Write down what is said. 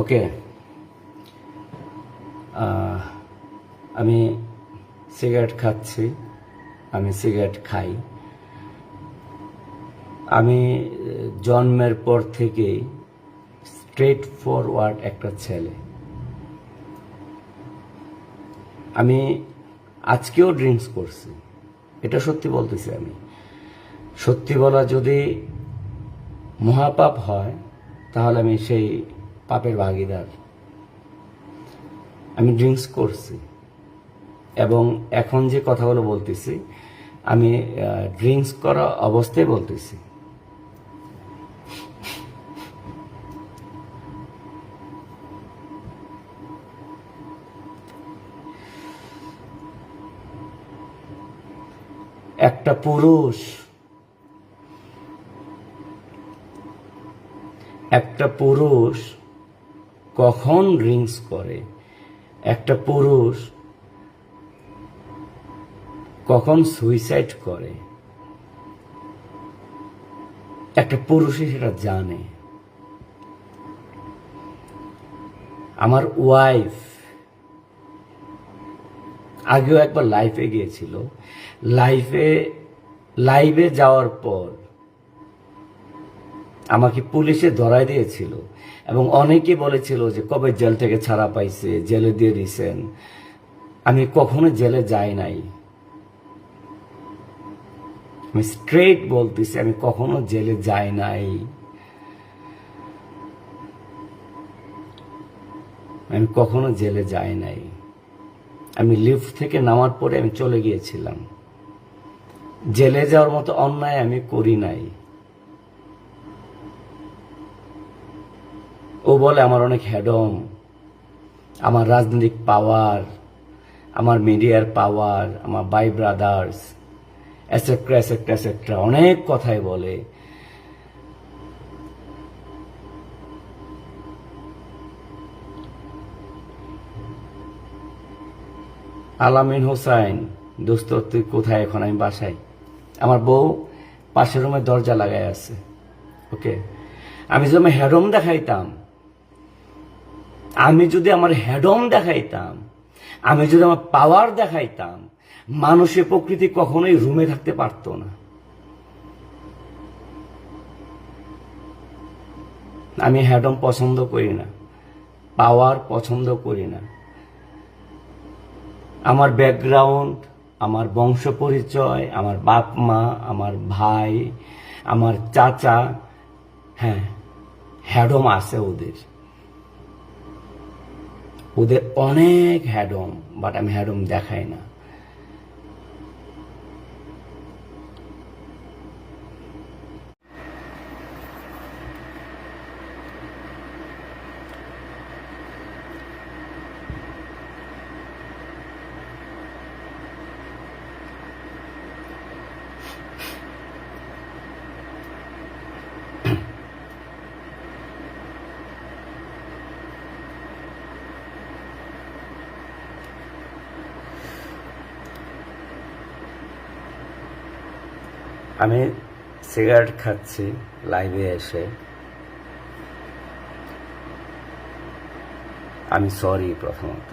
ওকে আমি সিগারেট খাচ্ছি, আমি সিগারেট খাই। আমি জন্মের পর থেকেই স্ট্রেট ফরওয়ার্ড একটা ছেলে। আমি আজকেও ড্রিঙ্কস করছি। এটা সত্যি বলতেছি আমি। সত্যি বলা যদি মহাপাপ হয়, তাহলে আমি সেই পাপের ভাগিদার। আমি ড্রিঙ্কস করছি এবং এখন যে কথাগুলো বলতেছি, আমি ড্রিঙ্কস করা অবস্থায় বলতেছি। একটা পুরুষ একটা পুরুষ কখন ড্রিঙ্কস করে? একটা পুরুষ কখন সুইসাইড করে? একটা পুরুষই সেটা জানে। আমার ওয়াইফ আগেও একবার লাইফে গিয়েছিল। লাইফে লাইভে যাওয়ার পর আমাকে পুলিশে ধরাই দিয়েছিল এবং অনেকে বলেছিল যে, কবে জেল থেকে ছাড়া পাইছে? জেলে দিয়ে দিয়েছেন আমি কখনো জেলে যাই নাই। আমি স্ট্রেট বলতেছি, আমি কখনো জেলে যাই নাই। আমি কখনো জেলে যাই নাই। আমি লিফট থেকে নামার পরে আমি চলে গিয়েছিলাম। জেলে যাওয়ার মতো অন্যায় আমি করি নাই। ও বলে, আমার অনেক হ্যাডম আমার রাজনৈতিক পাওয়ার, আমার মিডিয়ার পাওয়ার, আমার বাই ব্রাদার্স এসেট্রা এসেট্রা এসেট্রা অনেক কথাই বলে। আলামিন হোসাইন, দোস্ত, তুই কোথায় এখন? আমি বাসায়। আমার বউ পাশের রুমে দরজা লাগাই আছে। ওকে। আমি যদি হ্যাডম দেখাইতাম আমি যদি আমার হেডম দেখাইতাম, আমি যদি আমার পাওয়ার দেখাইতাম মানুষের প্রকৃতি কখনোই রুমে থাকতে পারতো না। আমি হ্যাডম পছন্দ করি না, পাওয়ার পছন্দ করি না। আমার ব্যাকগ্রাউন্ড, আমার বংশ পরিচয়, আমার বাপ মা, আমার ভাই, আমার চাচা হ্যাঁ হ্যাডম আছে ওদের। ওদের অনেক হ্যাডম বাট আমি হ্যাডম দেখাই না। আমি সিগারেট খাচ্ছি লাইভে এসে। আমি সরি প্রথমত।